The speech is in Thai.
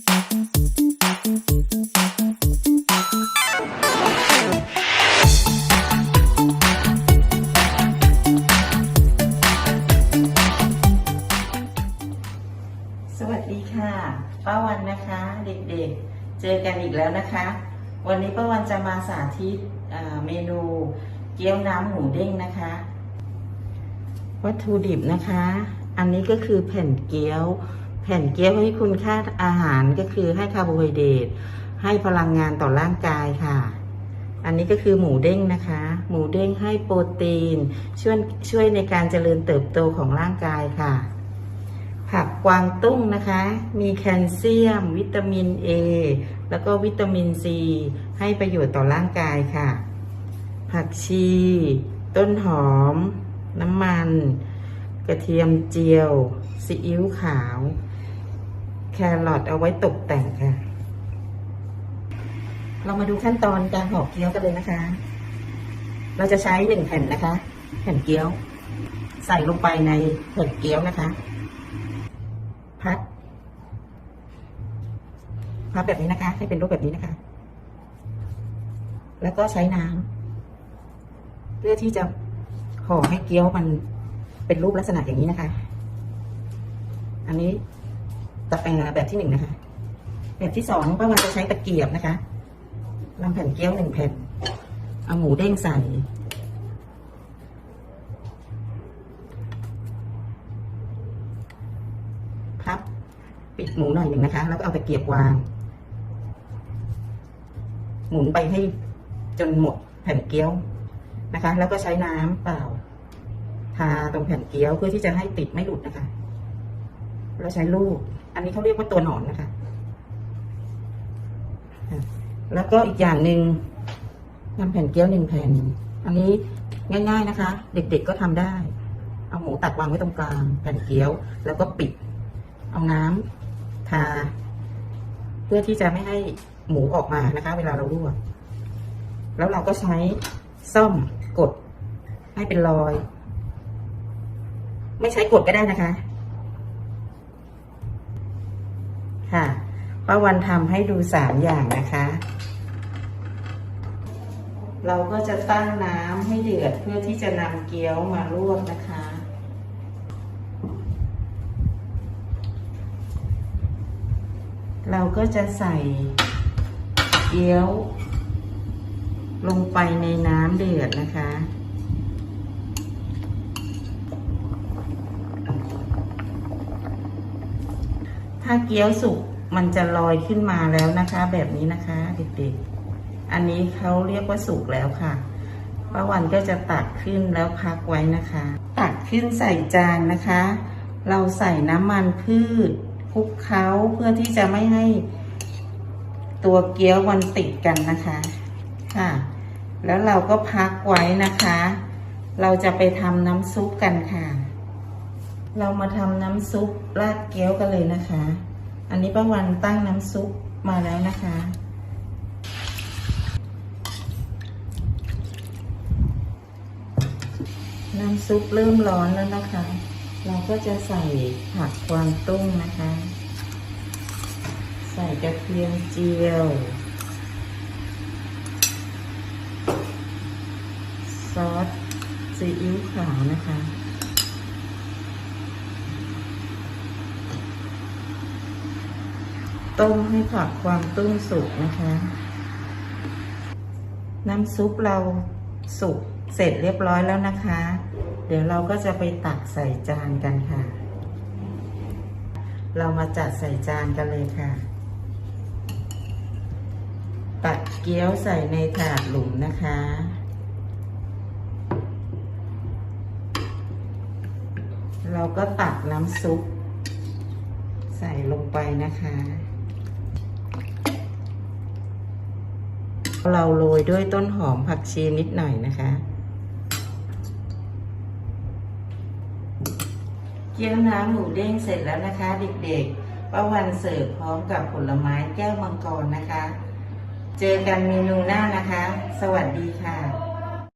สวัสดีค่ะป้าวันนะคะเด็กๆ เจอกันอีกแล้วนะคะ วันนี้ป้าวันจะมาสาธิตเมนูเกี๊ยวน้ำหมูเด้งนะคะ วัตถุดิบนะคะ อันนี้ก็คือแผ่นเกี๊ยว ผ่นเกี๊ยวให้คุณค่าอาหารก็คือให้คาร์โบไฮเดรตให้พลังงานต่อร่างกายค่ะ อันนี้ก็คือหมูเด้งนะคะ หมูเด้งให้โปรตีน ช่วยช่วยในการเจริญเติบโตของร่างกายค่ะ ผักกวางตุ้งนะคะ มีแคลเซียม วิตามิน A แล้วก็วิตามิน C ให้ประโยชน์ต่อร่างกายค่ะ ผักชี ต้นหอม น้ำมัน กระเทียมเจียวซีอิ๊วขาว แครอทเอาไว้ตกแต่งค่ะ เรามาดูขั้นตอนการห่อเกี๊ยวกันเลยนะคะ เราจะใช้หนึ่งแผ่นนะคะ แผ่นเกี๊ยว ใส่ลงไปในแผ่นเกี๊ยวนะคะ พัดพับแบบนี้นะคะ ให้เป็นรูปแบบนี้นะคะ แล้วก็ใช้น้ำเพื่อที่จะห่อให้เกี๊ยวมันเป็นรูปลักษณะอย่างนี้นะคะ อันนี้ ตะแปงแบบที่หนึ่งนะคะ แบบที่สองป้าวันจะใช้ตะเกียบนะคะนำแผ่นเกี๊ยวหนึ่งแผ่น เอาหมูเด้งใส่ พับ ปิดหมูหน่อยหนึ่งนะคะ แล้วก็เอาตะเกียบวาง หมุนไปให้จนหมดแผ่นเกี๊ยวนะคะ แล้วก็ใช้น้ำเปล่า ทาตรงแผ่นเกี๊ยวเพื่อที่จะให้ติดไม่หลุดนะคะ แล้วใช้ลูก อันนี้เขาเรียกว่าตัวหนอนนะคะ แล้วก็อีกอย่างหนึ่งนำแผ่นเกี๊ยวหนึ่งแผ่น อันนี้ง่ายๆนะคะ เด็กๆก็ทำได้ เอาหมูตัดวางไว้ตรงกลางแผ่นเกี๊ยว แล้วก็ปิด เอาน้ำทา เพื่อที่จะไม่ให้หมูออกมานะคะ เวลาเราลวกแล้วเราก็ใช้ซ่อมกดให้เป็นรอย ไม่ใช้กดก็ได้นะคะ ป้าวันทำให้ดูสามอย่างนะคะ เราก็จะตั้งน้ำให้เดือดเพื่อที่จะนำเกี๊ยวมาลวกนะคะเราก็จะใส่เกี๊ยวลงไปในน้ำเดือดนะคะ ถ้าเกี๊ยวสุก มันจะลอยขึ้นมาแล้วนะคะ แบบนี้นะคะเด็กๆ อันนี้เขาเรียกว่าสุกแล้วค่ะป้าวันก็จะตักขึ้นแล้วพักไว้นะคะ ตักขึ้นใส่จานนะคะ เราใส่น้ำมันพืชคลุกเคล้าเพื่อที่จะไม่ให้ตัวเกี๊ยวมันติดกันนะคะค่ะ แล้วเราก็พักไว้นะคะ เราจะไปทำน้ำซุปกันค่ะ เรามาทำน้ำซุปราดเกี๊ยวกันเลยนะคะ อันนี้ป้าวันตั้งน้ำซุปมาแล้วนะคะ น้ำซุปเริ่มร้อนแล้วนะคะ เราก็จะใส่ผักกวางตุ้งนะคะ ใส่กระเทียมเจียว ซอสซีอิ๊วขาวนะคะ ต้มให้ผักกวางตุ้งสุกนะคะ น้ำซุปเราสุกเสร็จเรียบร้อยแล้วนะคะ เดี๋ยวเราก็จะไปตักใส่จานกันค่ะ เรามาจัดใส่จานกันเลยค่ะ ตักเกี๊ยวใส่ในถาดหลุมนะคะเราก็ตักน้ำซุป ใส่ลงไปนะคะ เราโรยด้วยต้นหอมผักชีนิดหน่อยนะคะ เกี๊ยวน้ำหมูเด้งเสร็จแล้วนะคะ เด็กๆป้าวันเสิร์ฟพร้อมกับผลไม้แก้วมังกรนะคะ เจอกันเมนูหน้านะคะ สวัสดีค่ะ